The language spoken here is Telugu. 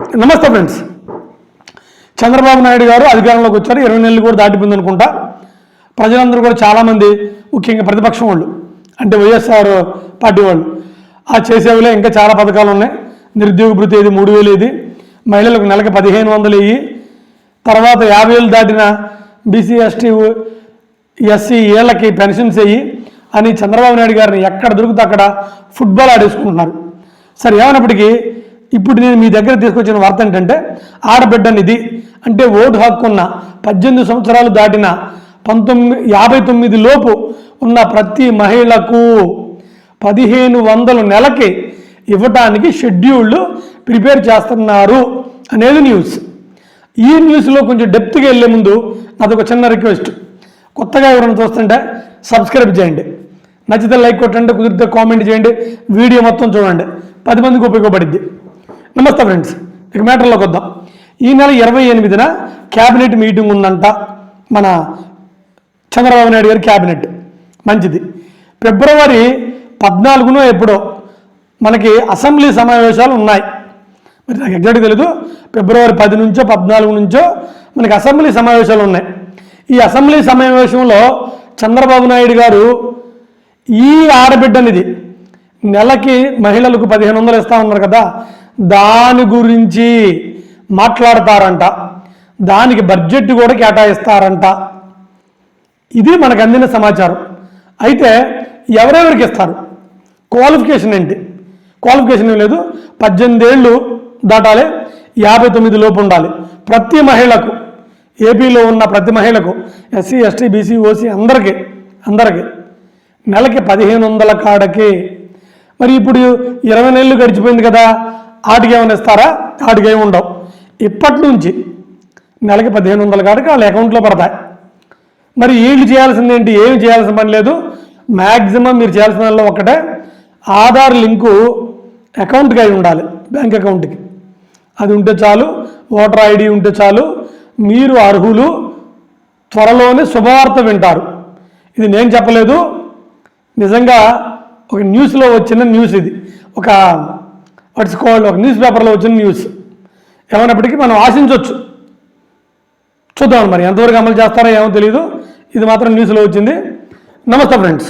నమస్తే ఫ్రెండ్స్. చంద్రబాబు నాయుడు గారు అధికారంలోకి వచ్చారు. ఇరవై నెలలు కూడా దాటిపోయింది అనుకుంటా. ప్రజలందరూ కూడా చాలామంది ముఖ్యంగా ప్రతిపక్షం వాళ్ళు అంటే వైఎస్ఆర్ పార్టీ వాళ్ళు. ఆ చేసేవిలే ఇంకా చాలా పథకాలు ఉన్నాయి. నిరుద్యోగ భృతి ఇది మూడు వేలు ఇది మహిళలకు నెలకు పదిహేను వందలు ఇవి తర్వాత యాభై వేలు దాటిన బీసీ ఎస్టీ ఎస్సీ ఏళ్ళకి పెన్షన్స్ వేయి అని చంద్రబాబు నాయుడు గారిని ఎక్కడ దొరికితే అక్కడ ఫుట్బాల్ ఆడేసుకుంటున్నారు. సరే ఏమైనప్పటికీ ఇప్పుడు నేను మీ దగ్గర తీసుకొచ్చిన వార్త ఏంటంటే ఆడబిడ్డనిది అంటే ఓటు హక్కున్న పద్దెనిమిది సంవత్సరాలు దాటిన పంతొమ్మిది యాభై తొమ్మిది లోపు ఉన్న ప్రతి మహిళకు పదిహేను వందల నెలకి ఇవ్వటానికి షెడ్యూళ్ళు ప్రిపేర్ చేస్తున్నారు అనేది న్యూస్. ఈ న్యూస్లో కొంచెం డెప్త్గా వెళ్ళే ముందు నాదొక చిన్న రిక్వెస్ట్. కొత్తగా ఎవరైనా చూస్తుంటే సబ్స్క్రైబ్ చేయండి. నచ్చితే లైక్ కొట్టండి కుదిరితే కామెంట్ చేయండి. వీడియో మొత్తం చూడండి. పది మందికి ఉపయోగపడింది నమస్తే ఫ్రెండ్స్ ఇక మ్యాటర్లోకి వద్దాం. ఈ నెల ఇరవై ఎనిమిదిన క్యాబినెట్ మీటింగ్ ఉందంట మన చంద్రబాబు నాయుడు గారి క్యాబినెట్. మంచిది. ఫిబ్రవరి పద్నాలుగునో ఎప్పుడో మనకి అసెంబ్లీ సమావేశాలు ఉన్నాయి. మరి నాకు ఎగ్జాక్ట్ తెలీదు. ఫిబ్రవరి పది నుంచో పద్నాలుగు నుంచో మనకి అసెంబ్లీ సమావేశాలు ఉన్నాయి. ఈ అసెంబ్లీ సమావేశంలో చంద్రబాబు నాయుడు గారు ఈ ఆడబిడ్డనిది. నెలకి మహిళలకు పదిహేను వందలు ఇస్తా ఉన్నారు కదా. దాని గురించి మాట్లాడతారంట. దానికి బడ్జెట్ కూడా కేటాయిస్తారంట. ఇది మనకు అందిన సమాచారం. అయితే ఎవరెవరికి ఇస్తారు? క్వాలిఫికేషన్ ఏంటి? క్వాలిఫికేషన్ ఏం లేదు. పద్దెనిమిది ఏళ్ళు దాటాలి. యాభై తొమ్మిది లోపు ఉండాలి. ప్రతి మహిళకు ఏపీలో ఉన్న ప్రతి మహిళకు ఎస్సీ ఎస్టీ బీసీ ఓసీ అందరికీ అందరికీ నెలకి పదిహేను వందల కాడకి. మరి ఇప్పుడు ఇరవై నెలలు గడిచిపోయింది కదా. ఆటికి ఏమైనా ఇస్తారా? ఆటికి ఏమి ఉండవు. ఇప్పటి నుంచి నెలకి పదిహేను వందల కాడికి వాళ్ళ అకౌంట్లో పడతాయి. మరి వీళ్ళు చేయాల్సింది ఏంటి? ఏమి చేయాల్సిన పని లేదు. మ్యాక్సిమం మీరు చేయాల్సిన దానిలో ఒకటే ఆధార్ లింకు అకౌంట్కి అయి ఉండాలి బ్యాంక్ అకౌంట్కి. అది ఉంటే చాలు ఓటర్ ఐడి ఉంటే చాలు మీరు అర్హులు త్వరలోనే శుభవార్త వింటారు. ఇది నేను చెప్పలేదు. నిజంగా ఒక న్యూస్లో వచ్చిన న్యూస్ ఇది. ఒక వాట్స్ కాల్డ్ ఒక న్యూస్ పేపర్లో వచ్చిన న్యూస్. ఏమైనప్పటికీ మనం ఆశించవచ్చు చూద్దాం మరి ఎంతవరకు అమలు చేస్తారో ఏమో తెలియదు ఇది మాత్రం న్యూస్లో వచ్చింది. నమస్తే ఫ్రెండ్స్.